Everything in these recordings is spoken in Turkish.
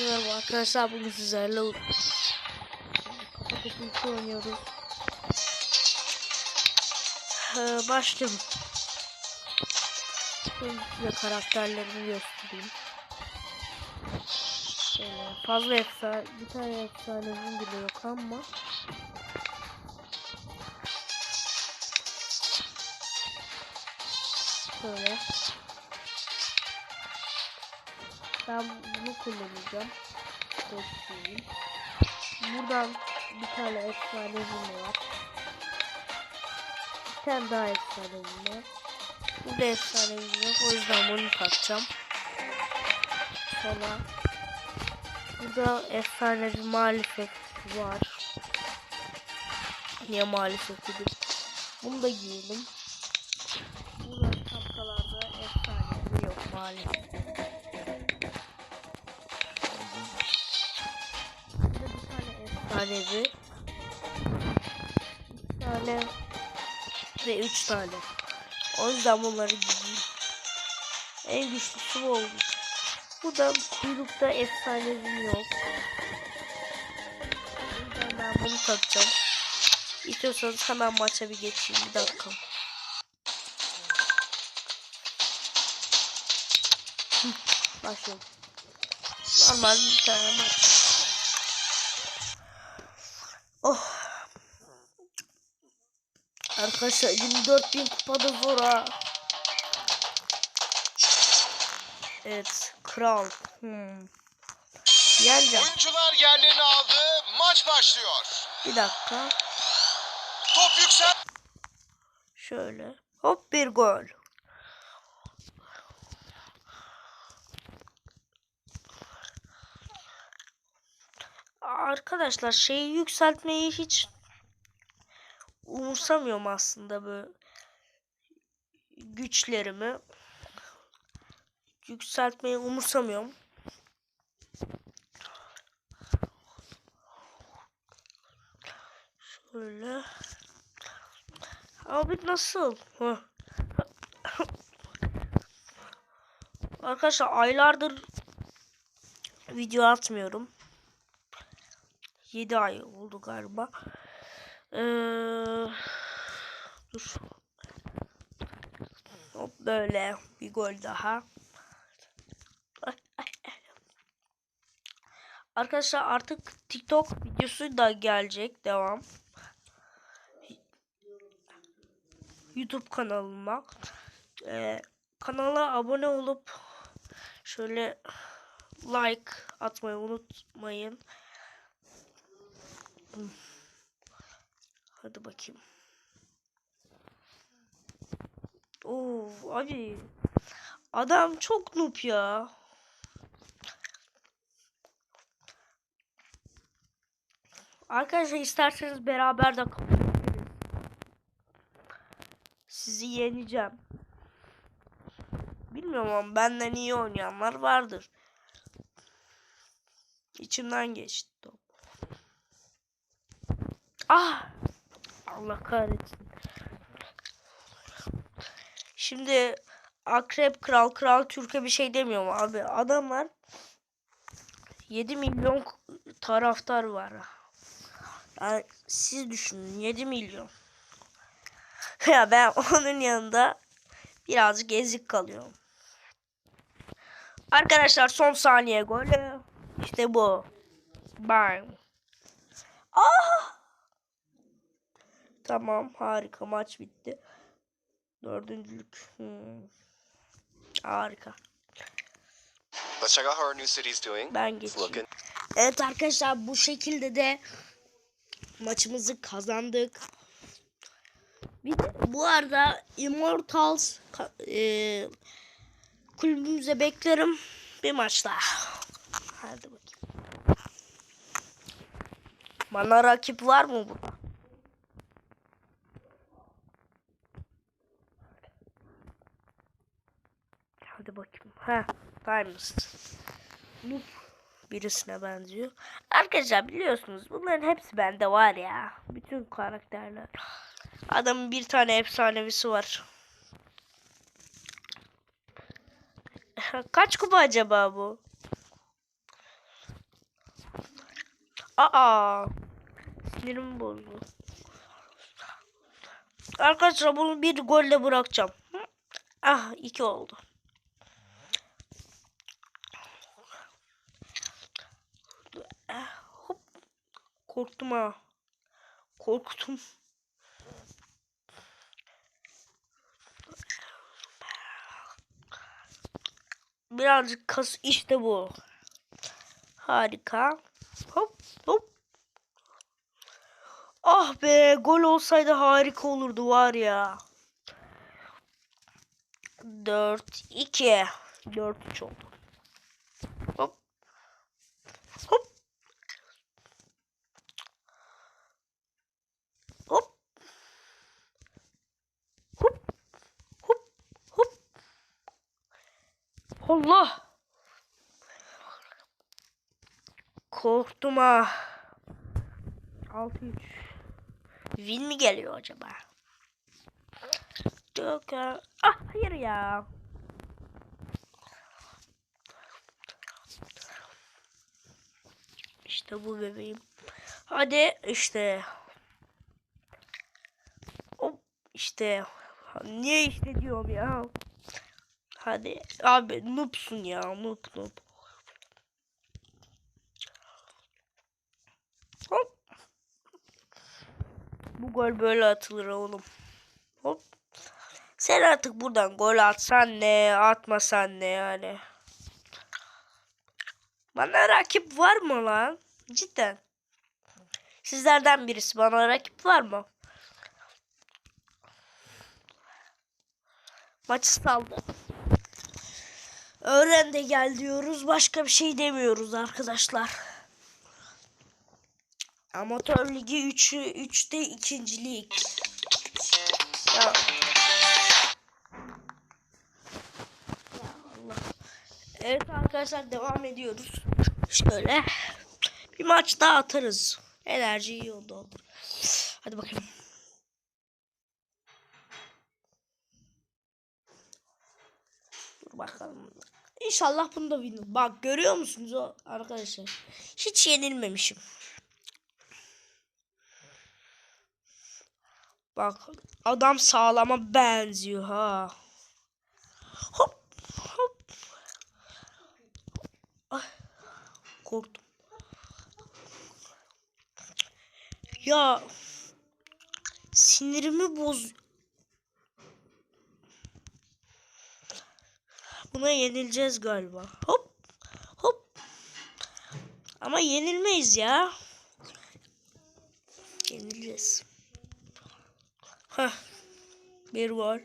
Merhaba arkadaşlar bugün sizlerle kafa topu oynuyoruz. Ee, başlayalım. Şimdi size karakterlerimi göstereyim. Şöyle fazla efsane, bir tane efsanemin bile yok ama Şöyle. Ben bunu kullanacağım. Göstereyim. Buradan bir tane efsanevim var. Bir tane daha efsanevim var. Burada efsanevim yok. O yüzden bunu takacağım. Sonra burada efsanevi maalesef var. Niye maalesef dedim. Bunu da giyelim. Burada şapkalarda efsanevi yok maalesef. Efsanevi. Bir tane ve üç tane. O yüzden bunları giyeyim. En güçlüsü bu oldu. Bu da kuyrukta efsanevi yok. Ben bunu takacağım. İstiyorsanız hemen maça bir geçeyim. Bir dakika. Başlayalım. Normal bir tane maç. Oh. Arkadaşlar 24.000 kupada zor ha. Evet. Kral. Hmm. Yeneceğim. Oyuncular yerlerini aldı. Maç başlıyor. Bir dakika. Top yüksel. Şöyle. Hop bir gol. Arkadaşlar şeyi yükseltmeyi hiç umursamıyorum aslında böyle güçlerimi yükseltmeyi umursamıyorum. Şöyle. Abi nasıl? Arkadaşlar aylardır video atmıyorum. 7 ay oldu galiba. Ee, dur. Hop böyle bir gol daha. Arkadaşlar artık TikTok videosu da gelecek. Devam. YouTube kanalıma. Ee, kanala abone olup şöyle like atmayı unutmayın. Hadi bakayım. Oo abi. Adam çok noob ya. Arkadaşlar isterseniz beraber de kapışabiliriz. Sizi yeneceğim. Bilmiyorum ama benden iyi oynayanlar vardır. İçimden geçti top. Ah! Allah kahretsin. Şimdi Akrep Kral Kral Türkiye bir şey demiyorum abi. Adamlar 7 milyon taraftar var. Yani siz düşünün 7 milyon. ya ben onun yanında birazcık ezik kalıyorum. Arkadaşlar son saniye golü. İşte bu. Bang. Ah! Tamam harika maç bitti. Dördüncülük. Hmm. Harika. Let's check out how our new city's doing. Ben geçeyim. Evet arkadaşlar bu şekilde de maçımızı kazandık. Bir de bu arada Immortals e, kulübümüze beklerim bir maçta. Hadi bakayım. Bana rakip var mı burada? Hadi bakayım. Ha, Diamonds. Noob birisine benziyor. Arkadaşlar biliyorsunuz bunların hepsi bende var ya. Bütün karakterler. Adamın bir tane efsanevisi var. Kaç kupa acaba bu? Aa. Sinirimi bozdu. Arkadaşlar bunu bir golle bırakacağım. Ah iki oldu. Ah, hop. Korktum ha. Korktum. Birazcık kas işte bu. Harika. Hop hop. Ah be gol olsaydı harika olurdu var ya. 4 2 4 3 oldu. Hop. Hop. Hop. Hop. Hop. Hop. Allah. Korktum ha. 6 3. Win mi geliyor acaba? Ya. Ah hayır ya. İşte bu bebeğim. Hadi işte. Hop işte. Niye işte diyorum ya. Hadi abi noobsun ya noob noob. Hop. Bu gol böyle atılır oğlum. Hop. Sen artık buradan gol atsan ne, atmasan ne yani. Bana rakip var mı lan? Cidden. Sizlerden birisi bana rakip var mı? Maçı saldı. Öğren de gel diyoruz. Başka bir şey demiyoruz arkadaşlar. Amatör Ligi 3'ü 3'te ikincilik. Ya. Ya Allah. Evet arkadaşlar devam ediyoruz. Şöyle bir maç daha atarız. Enerji iyi oldu. Hadi bakayım. Dur bakalım. İnşallah bunu da win. Bak görüyor musunuz o arkadaşlar? Hiç yenilmemişim. Bak adam sağlama benziyor ha. Hop hop. Ay, korktum. Ya sinirimi boz. Buna yenileceğiz galiba. Hop hop. Ama yenilmeyiz ya. Yenileceğiz. Heh. Bir gol.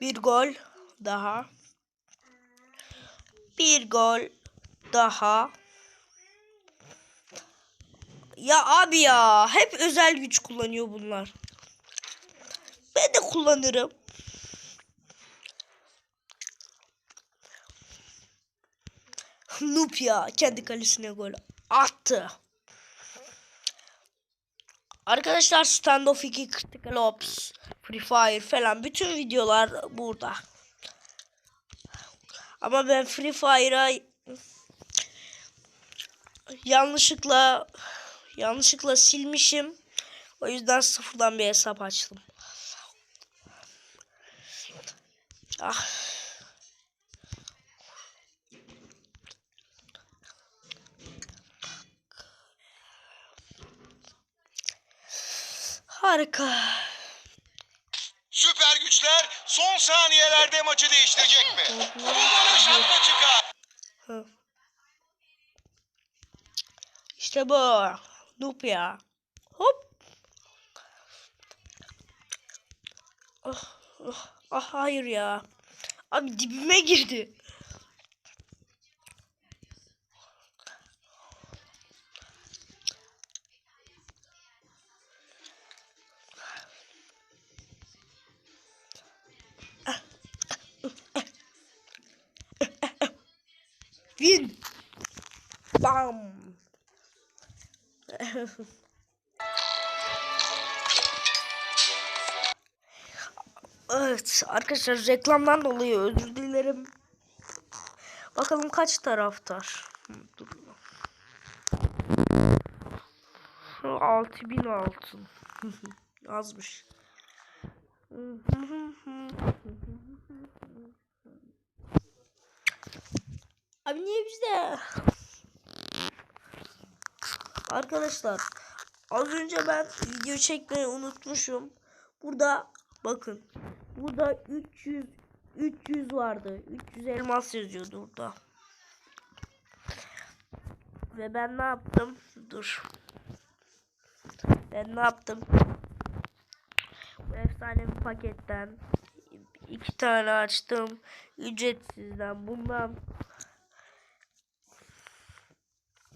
Bir gol daha. Bir gol daha. Ya abi ya hep özel güç kullanıyor bunlar. Ben de kullanırım. Noob ya kendi kalesine gol attı. Arkadaşlar Standoff 2, Critical Ops, Free Fire falan bütün videolar burada. Ama ben Free Fire'a yanlışlıkla yanlışlıkla silmişim. O yüzden sıfırdan bir hesap açtım. Ah. Harika. Süper güçler son saniyelerde maçı değiştirecek mi? Umarım şapka çıkar. İşte bu. Noob ya. Hop. Ah, ah, ah hayır ya. Abi dibime girdi. Evet arkadaşlar reklamdan dolayı özür dilerim. Bakalım kaç taraftar. Dur. 6000 altın. Azmış. Abi niye bizde? Arkadaşlar az önce ben video çekmeyi unutmuşum. Burada bakın. Burada 300 300 vardı. 300 elmas yazıyordu burada. Ve ben ne yaptım? Dur. Ben ne yaptım? Bu efsane bir paketten iki tane açtım. Ücretsizden bundan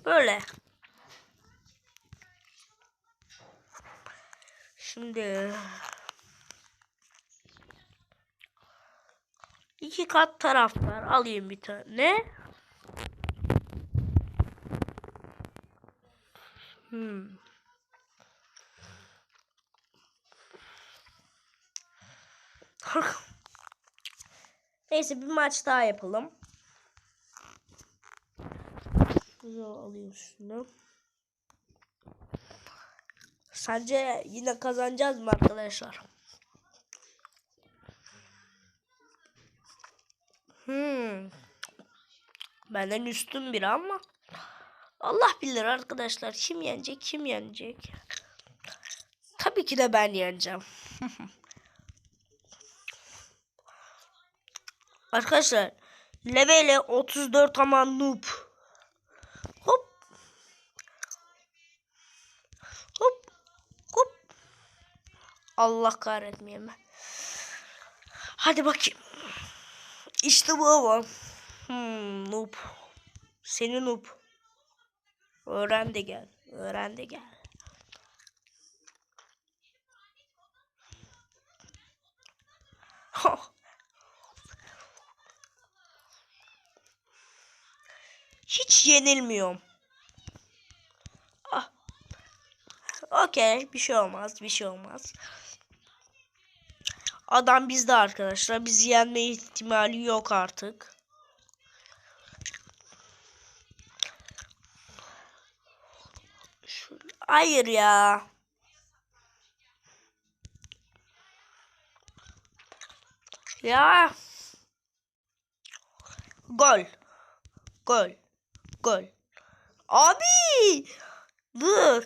böyle. Şimdi iki kat taraftar alayım bir tane. Hmm. Neyse bir maç daha yapalım. Şunu alayım şunu. Sence yine kazanacağız mı arkadaşlar? Hmm. Benden üstün biri ama Allah bilir arkadaşlar kim yenecek kim yenecek. Tabii ki de ben yeneceğim. Arkadaşlar levele 34 ama noob. Hop. Hop. Hop. Allah kahretmeyeyim ben. Hadi bakayım. İşte bu ama. Hmm, noob. Seni noob. Öğren de gel. Öğren de gel. Hiç yenilmiyorum. Ah. Okey. Bir şey olmaz. Bir şey olmaz. Adam bizde arkadaşlar. Bizi yenme ihtimali yok artık. Hayır ya. Ya. Gol. Gol. Gol. Abi. Dur.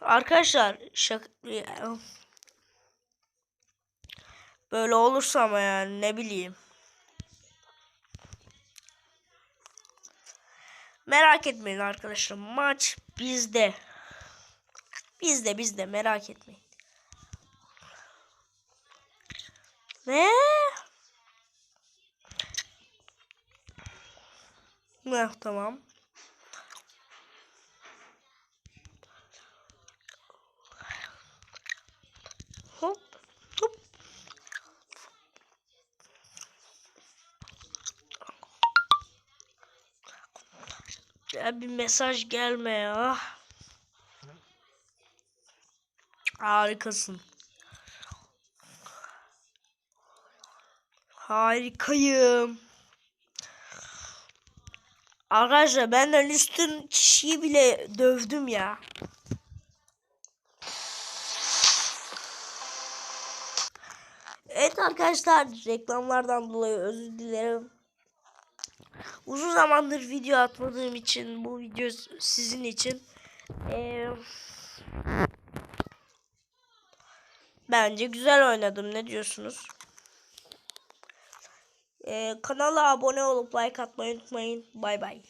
Arkadaşlar şaka. Böyle olursa ama yani ne bileyim. Merak etmeyin arkadaşlar. Maç bizde. Bizde bizde merak etmeyin. Ne? Ne tamam. Bir mesaj gelme ya. Harikasın. Harikayım. Arkadaşlar benden üstün kişiyi bile dövdüm ya. Evet arkadaşlar reklamlardan dolayı özür dilerim. Uzun zamandır video atmadığım için bu video sizin için. Ee, bence güzel oynadım. Ne diyorsunuz? Ee, kanala abone olup like atmayı unutmayın. Bay bay.